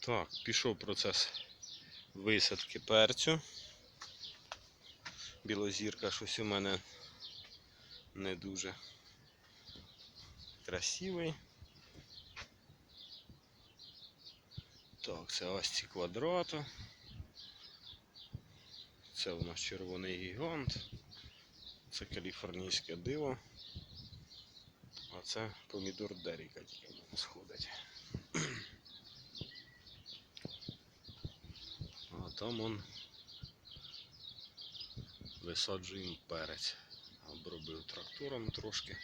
Так, пішов процес висадки перцю. Білозірка щось у мене не дуже красивий. Так, це ось ці квадрати. Це у нас червоний гігант. Це каліфорнійське диво. А це помідор Деріка тільки в мене сходить. А там он висаджуємо перець. Обробив трактором трошки.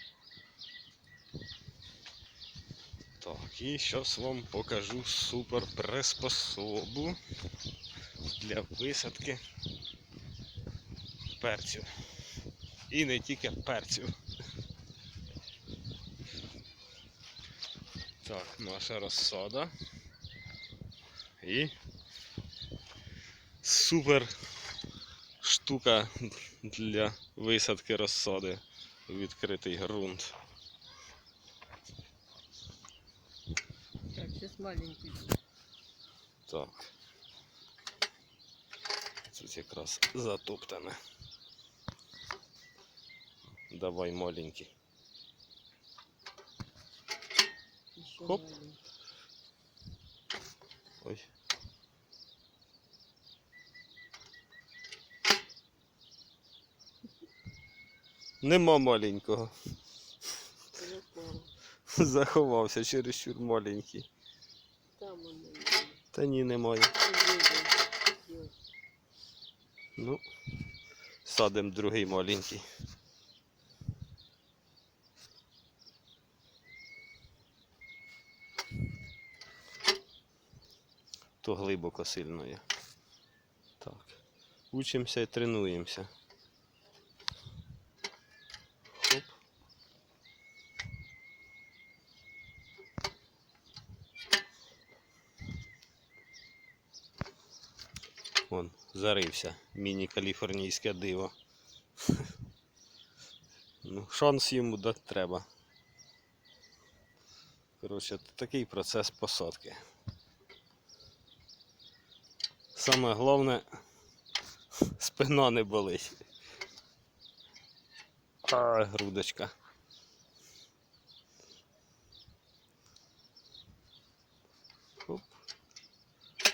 Так, і зараз вам покажу супер приспособу для висадки перцю. І не тільки перцю. Так, наша розсада. І супер штука для висадки розсади у відкритий ґрунт. Так, сейчас маленький. Так. Тут якраз затоптане. Давай маленький. Хоп. Ой. Нема маленького. Заховався чересчур маленький. Там он. наверное. Та ні, немає. Ну, садимо другий маленький. То глибоко сильно є. Так. Учимося і тренуємося. Вон, зарився. Міні-каліфорнійське диво. Ну, шанс йому дати треба. Коротше, такий процес посадки. Саме головне, спина не болить. А, грудочка. Хоп.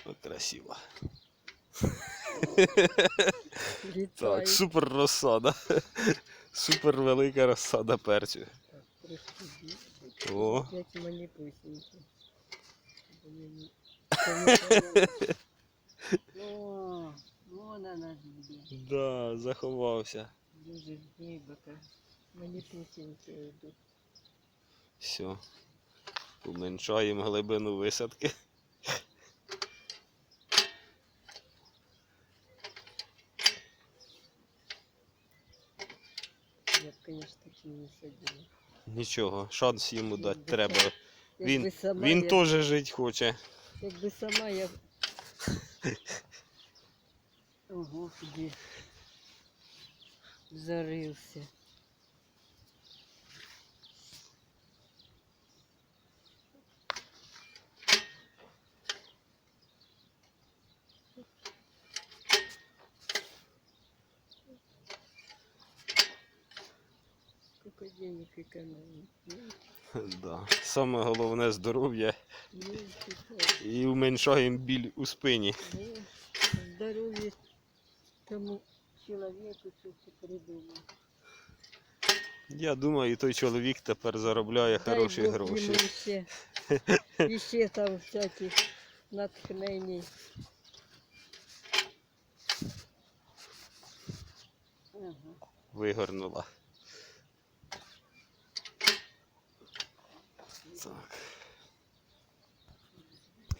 О, красиво. Так, супер розсада. Супер велика розсада перцю. О. О, вон она где. да, заховався. Дуже глибоко. Манипусники идут. Все. Уменшаємо глибину висадки. Я б, звісно, таки не садила. Нічого, шанс йому дати треба. Він, сама він я, теж жити хоче. Якби сама я... Ого, куди Зарився. Денег экономить? Ну, Да. Саме головне здоров'я і уменшаємо біль у спині. здоровье тому человеку, что ты придумал. Я думаю, той чоловік тепер заробляє хороші Бог гроші. йому ще, і ще там всяких натхнень. Ага. Вигорнула. Так.